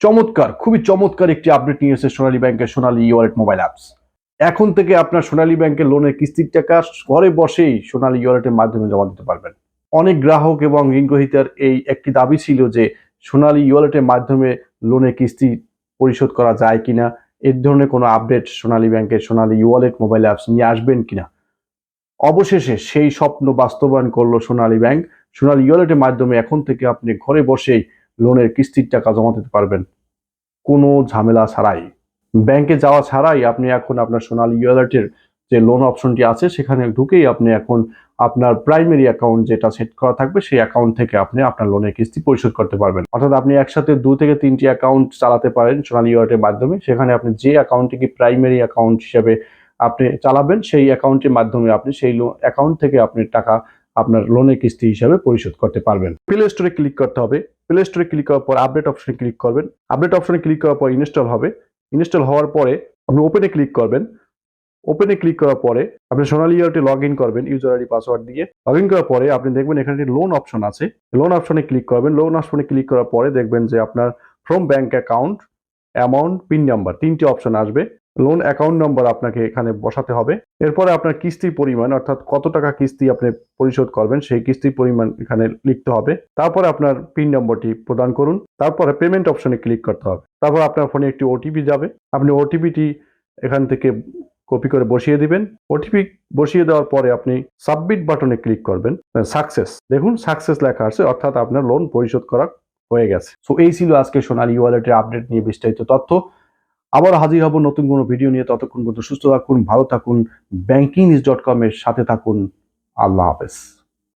চমৎকার, খুবই চমৎকার একটি আপডেট নিয়ে এসেছে সোনালী ব্যাংকের সোনালী ওয়ালেট মোবাইল অ্যাপস এখন থেকে আপনার সোনালী ব্যাংকের লোনের কিস্তির টাকা ঘরে বসেই সোনালী ওয়ালেটের মাধ্যমে জমা দিতে পারবেন। অনেক গ্রাহক এবং ঋণ গ্রহীতার এই একটি দাবি ছিল যে, সোনালী ওয়ালেটের মাধ্যমে লোনের কিস্তি পরিশোধ করা যায় কিনা এর ধরনের কোনো আপডেট সোনালী ব্যাংকের সোনালী ওয়ালেট মোবাইল অ্যাপস নিয়ে আসবেন কিনা। অবশেষে সেই স্বপ্ন বাস্তবায়ন করল সোনালী ব্যাংক সোনালী ইওয়ালেটের মাধ্যমে এখন থেকে আপনি ঘরে বসেই লোনের কিস্তির টাকা জমা দিতে পারবেন। কোনো ঝামেলা ছাড়াই। ব্যাংকে যাওয়া ছাড়াই আপনি এখন আপনার সোনালী ইওয়ালেটের যে লোন অপশনটি আছে, সেখানে ঢুকেই আপনি এখন আপনার প্রাইমারি অ্যাকাউন্ট যেটা সেট করা থাকবে, সেই অ্যাকাউন্ট থেকে আপনি আপনার লোনের কিস্তি পরিশোধ করতে পারবেন। অর্থাৎ আপনি একসাথে দু থেকে তিনটি অ্যাকাউন্ট চালাতে পারেন সোনালী ইওয়ালেটের মাধ্যমে। সেখানে আপনি যে অ্যাকাউন্টটিকে প্রাইমারি অ্যাকাউন্ট হিসেবে আপনি চালাবেন, সেই অ্যাকাউন্টের মাধ্যমে আপনি সেই অ্যাকাউন্ট থেকে আপনি টাকা আপনার লোনের কিস্তি হিসাবে পরিশোধ করতে পারবেন। প্লে স্টোরে ক্লিক করতে হবে। প্লে স্টোরে ক্লিক করার পর আপডেট অপশনে ক্লিক করবেন। আপডেট অপশনে ক্লিক করার পর ইনস্টল হবে। ইনস্টল হওয়ার পরে আপনি ওপেনে ক্লিক করবেন। ওপেনে ক্লিক করার পরে আপনি সোনালী ইয়ারটি লগ ইন করবেন ইউজার আইডি পাসওয়ার্ড দিয়ে। লগ ইন করার পরে আপনি দেখবেন এখানে একটি লোন অপশন আছে। লোন অপশনে ক্লিক করবেন। লোন অপশনে ক্লিক করার পরে দেখবেন যে আপনার from bank account amount pin number তিনটি অপশন আসবে। লোন অ্যাকাউন্ট নম্বর আপনাকে এখানে বসাতে হবে। এরপরে আপনার কিস্তির পরিমাণ, অর্থাৎ কত টাকা কিস্তি আপনি পরিশোধ করবেন, সেই কিস্তির পরিমাণ এখানে লিখতে হবে। তারপরে আপনার পিন নম্বরটি প্রদান করুন। তারপরে পেমেন্ট অপশনে ক্লিক করতে হবে। তারপর আপনার ফোনে একটি ওটিপি যাবে। আপনি ওটিপিটি এখান থেকে কপি করে বসিয়ে দিবেন। ওটিপি বসিয়ে দেওয়ার পরে আপনি সাবমিট বাটনে ক্লিক করবেন। সাকসেস দেখুন সাকসেস লেখা আছে, অর্থাৎ আপনার লোন পরিশোধ করা হয়ে গেছে। সো এই ছিল আজকে সোনালী ওয়ালেটের আপডেট নিয়ে বিস্তারিত তথ্য। আবার হাজির হব নতুন কোনো ভিডিও নিয়ে। ততক্ষণ পর্যন্ত সুস্থ থাকুন, ভালো থাকুন ব্যাংকিং ডট কম এর সাথে থাকুন। আল্লাহ হাফেজ।